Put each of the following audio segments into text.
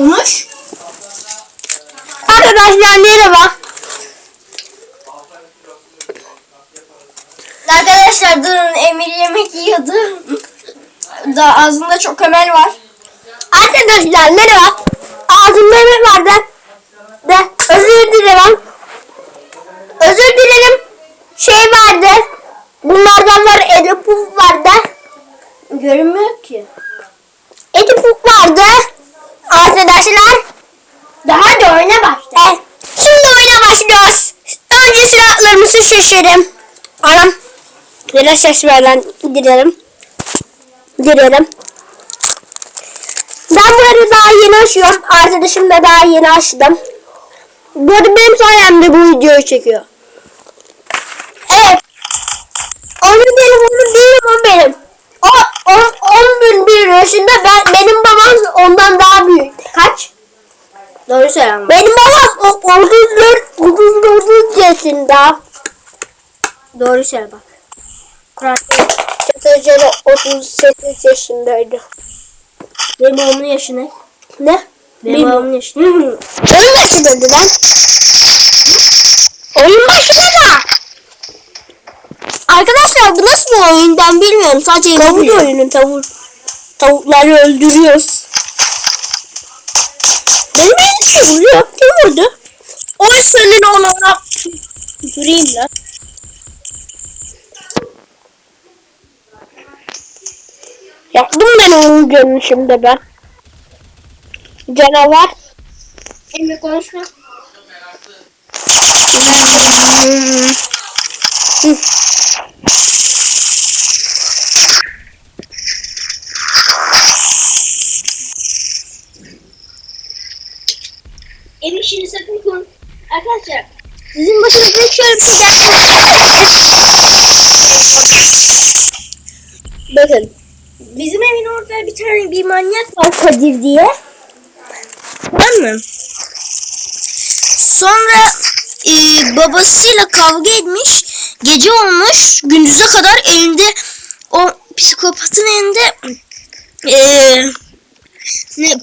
Konuş. Arkadaşlar merhaba. Arkadaşlar durun Emir yemek yiyordu. da ağzında çok emel var. Arkadaşlar merhaba. Ağzımda yemek vardı. De özür dilerim. Özür dilerim. Şey vardı. Bunlardan var Edi Puf vardı. Görünmüyor ki. Edi Puf vardı. Arkadaşlar. Daha da oyna başla. Evet. Şimdi oyuna başlıyoruz. Önce silahlarımızı şişirelim. Anam. Biraz ses ver lan. Girelim. Girelim. Ben bunları daha yeni açıyorum. Arkadaşım da daha yeni açtım. Bu arada benim sayemde bu videoyu çekiyor. Evet. Onun telefonu değil o benim. O, o 11 yaşında ben benim babam ondan daha? Ama. Benim babam o- 34 34 yaşında. Doğru söyle bak. Kur'an Çatıcıda 38 yaşındaydı. Benim babamın yaşı ne? Ne? Benim babamın yaşı ne? Oyun başı dedi lan. Oyun başı da. Arkadaşlar bu nasıl bir oyun ben bilmiyorum. Sadece tavuk biliyorum. oyunu tavuk. Tavukları öldürüyoruz. Benim vuruyor. Kim vurdu? O senin olarak durayım lan. Yaptım ben onun görünüşümde ben. Canavar. Emir konuşma. Hmm. Emir şimdi sakın konuş. Arkadaşlar. Sizin başınıza şöyle bir şey Bakın. Bizim evin orada bir tane bir manyak var Kadir diye. Tamam mı? Sonra e, babasıyla kavga etmiş. Gece olmuş. Gündüze kadar elinde o psikopatın elinde e, ne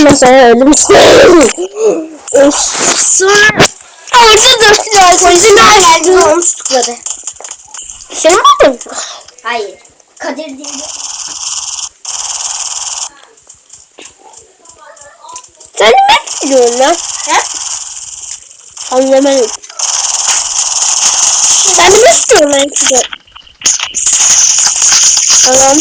Ama sana öldüm. Sonra Orada dört polisler geldi ve onu tutukladı. Sen mi? Hayır. Kadir değil. Sen ne biliyorsun lan? He? Anlamadım. Sen ne istiyorsun lan size? Tamam.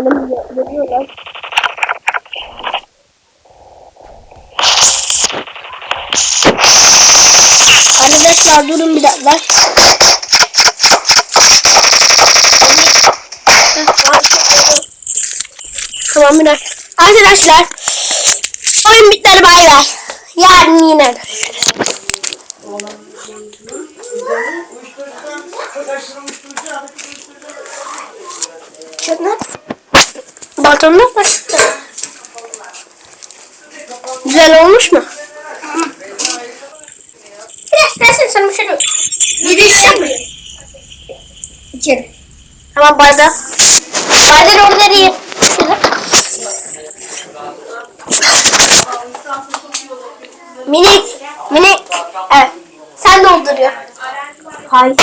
Oğlum geliyorlar. Arkadaşlar durun bir dakika. Tamam bir dakika. Arkadaşlar oyun bitleri bay bay. Yarın yine görüşürüz. Baltonlar var. Güzel olmuş mu? Biraz versin sana bir şey yok. Yürüyüşe mi? İçerim. Tamam bardak. Bardak onları ye. Minik. Minik. Evet. Sen dolduruyor. Hayır.